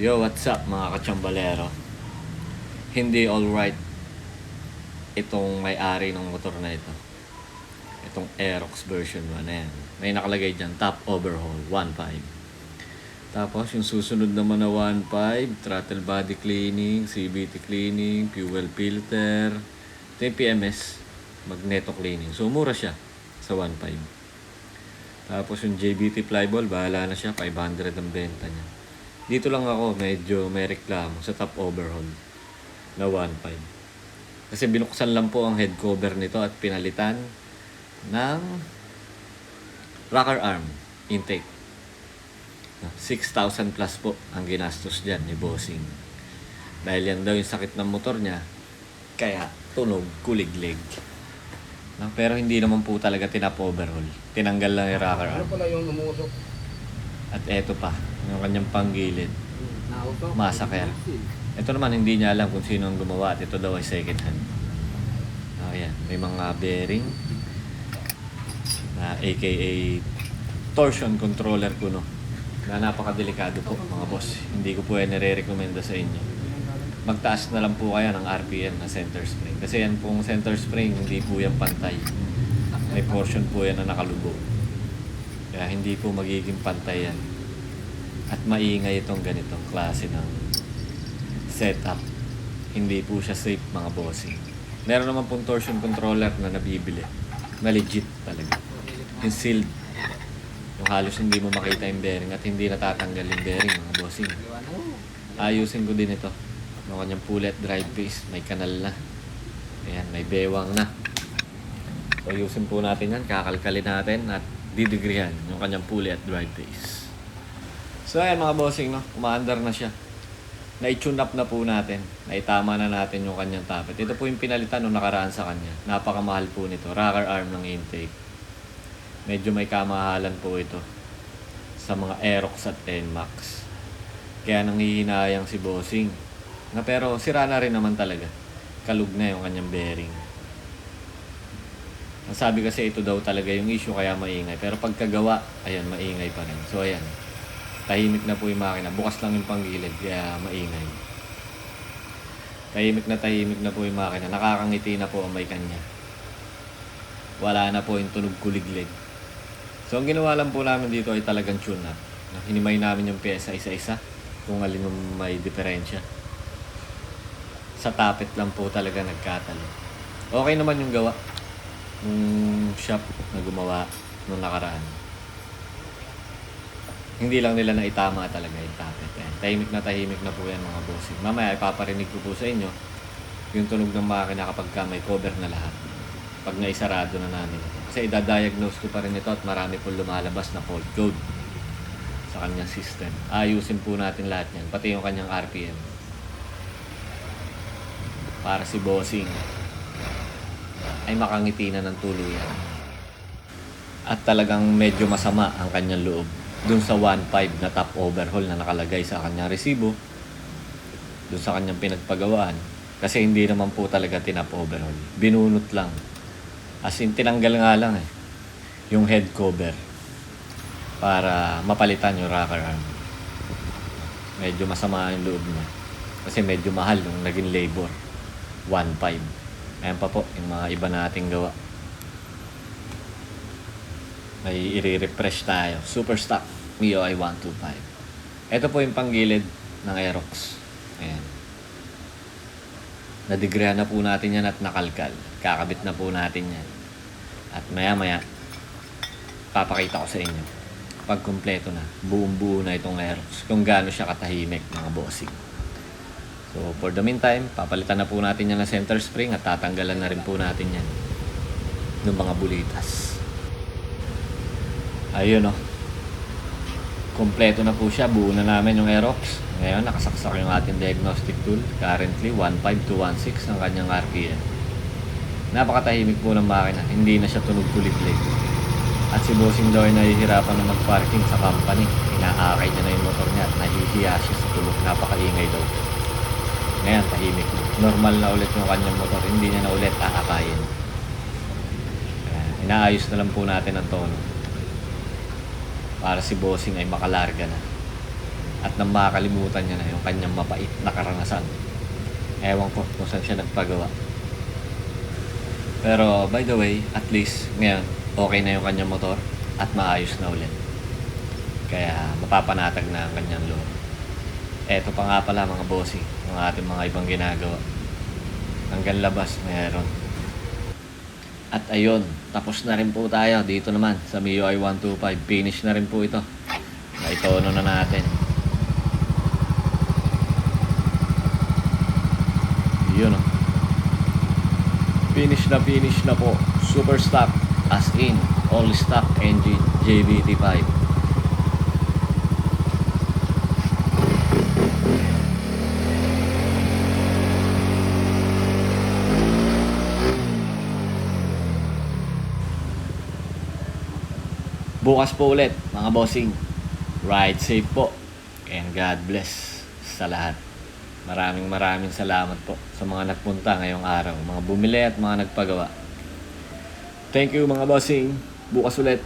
Yo, what's up mga kachambalero? Hindi alright itong may-ari ng motor na ito. Itong Aerox version 1 na yan. May nakalagay dyan, top overhaul, 1.5. Tapos yung susunod naman na 1.5, throttle body cleaning, CVT cleaning, fuel filter, ito yung PMS, magneto cleaning. So mura siya sa 1.5. Tapos yung JBT flyball, bahala na siya, 500 ang benta niya. Dito lang ako, medyo may reklamo sa top overhaul na 1.5. Kasi binuksan lang po ang head cover nito at pinalitan ng rocker arm intake. 6,000 plus po ang ginastos dyan ni Bossing. Dahil yan daw yung sakit ng motor niya, kaya tunog, kuliglig. No? Pero hindi naman po talaga tinap overhaul. Tinanggal lang yung rocker Ano arm. pala yung umusok? At eto pa, yung kanyang panggilid. Massacre. Ito naman hindi niya alam kung sino ang gumawa at ito daw ay second hand. Oh, yan. May mga bearing na aka torsion controller ko no. Na napakadelikado po mga boss. Hindi ko po yan nire-recommenda sa inyo. Magtaas na lang po kayo ng RPM na center spring. Kasi yan pong center spring, hindi po yan pantay. May portion po yan na nakalubog. Kaya hindi po magiging pantay yan. At maingay itong ganitong klase ng setup. Hindi po siya safe mga bossing. Meron naman pong torsion controller na nabibili. Na legit talaga. Yung sealed. Yung halos hindi mo makita yung bearing at hindi natatanggal yung bearing mga bossing. Ayusin ko din ito. Yung kanyang pulley at drive piece. May kanal na. Ayan, may bewang na. So, ayusin po natin yan. Kakalkalin natin at didegrehan yung kanyang pulley at drive piece. So, ayan mga bossing, no? Umaandar na siya. Na-tune up na po natin. Naitama na natin yung kanyang tapet. Ito po yung pinalitan nung nakaraan sa kanya. Napakamahal po nito. Rocker arm ng intake. Medyo may kamahalan po ito sa mga Aerox at NMAX. Kaya nanghihinayang si Bossing. Na pero sira na rin naman talaga. Kalug na yung kanyang bearing. Ang sabi kasi ito daw talaga yung issue kaya maingay. Pero pagkagawa, ayan, maingay pa rin. So ayan, tahimik na po yung makina. Bukas lang yung panggilid, kaya maingay. Tahimik na tahimik na po yung makina. Nakakangiti na po ang may kanya. Wala na po yung tunog kuliglig. So ang ginawa lang po namin dito ay talagang tune up. Hinimay namin yung pyesa isa-isa kung alin yung may diferensya. Sa tapet lang po talaga nagkatalo. Okay naman yung gawa nung shop na gumawa nung nakaraan hindi lang nila na itama talaga yung tapet. Ayan. Tahimik na tahimik na po yan mga bossing. Mamaya ipaparinig ko po sa inyo yung tunog ng makina kapag ka may cover na lahat. Pag naisarado na namin. Kasi idadiagnose ko pa rin ito at marami po lumalabas na fault code sa kanyang system. Ayusin po natin lahat yan. Pati yung kanyang RPM. Para si bossing ay makangiti na ng tuluyan. At talagang medyo masama ang kanyang loob dun sa 1.5 na top overhaul na nakalagay sa kanyang resibo dun sa kanyang pinagpagawaan. Kasi hindi naman po talaga tinap overhaul. Binunot lang. As in tinanggal nga lang eh yung head cover para mapalitan yung rocker arm. Medyo masama yung loob niya. Kasi medyo mahal yung naging labor 1.5 ayan pa po yung mga iba nating gawa may i-refresh tayo. Super stock MIUI 125. Ito po yung panggilid ng Aerox. Ayan. Nadigrehan na po natin yan at nakalkal. Kakabit na po natin yan. At maya maya, papakita ko sa inyo. Pag kumpleto na, buong buo na itong Aerox. Kung gaano siya katahimik mga bossing. So for the meantime, papalitan na po natin yan ng center spring at tatanggalan na rin po natin yan ng mga bulitas. Ayun oh. Kompleto na po siya. Buo na namin yung Aerox. Ngayon, nakasaksak yung ating diagnostic tool. Currently, 1.5 to 1.6 ang kanyang RPM. Napakatahimik po ng makina. Hindi na siya tunog kuliglig. At si Bossing daw ay nahihirapan na mag-parking sa company. Inaakay niya na yung motor niya at nahihiya siya sa tulog. Napakaingay daw. Ngayon, tahimik. Normal na ulit yung kanyang motor. Hindi niya na ulit aakayin. Kaya, inaayos na lang po natin ang tono para si bossing ay makalarga na. At nang makakalimutan niya na yung kanyang mapait na karanasan. Ewan ko kung saan siya nagpagawa. Pero by the way, at least ngayon, okay na yung kanyang motor at maayos na ulit. Kaya mapapanatag na ang kanyang loob. Eto pa nga pala mga bossing, ang ating mga ibang ginagawa. Hanggang labas mayroon. At ayun, tapos na rin po tayo dito naman sa MIUI 125. Finish na rin po ito. Naitono na natin. Yun oh. Finish na finish na po. Super stock. As in, all stock engine JBT5. Bukas po ulit, mga bossing. Ride safe po. And God bless sa lahat. Maraming maraming salamat po sa mga nagpunta ngayong araw. Mga bumili at mga nagpagawa. Thank you mga bossing. Bukas ulit.